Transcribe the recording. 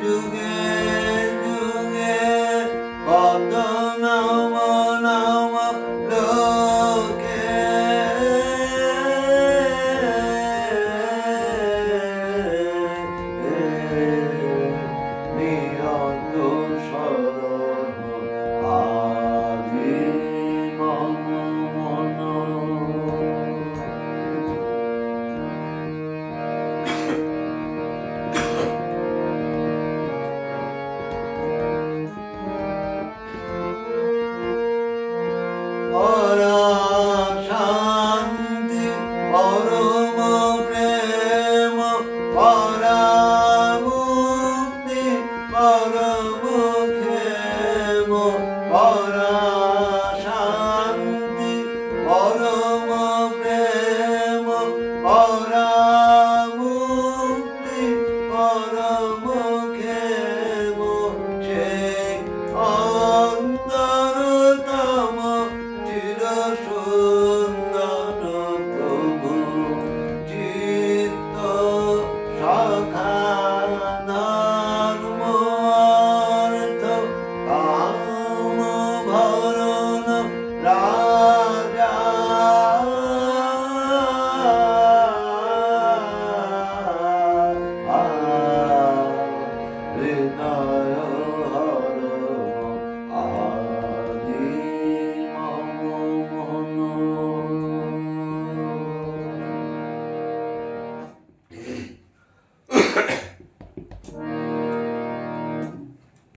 주게 주게 아, 아, 아, 어떤 শান্তি পরম প্রেম পর all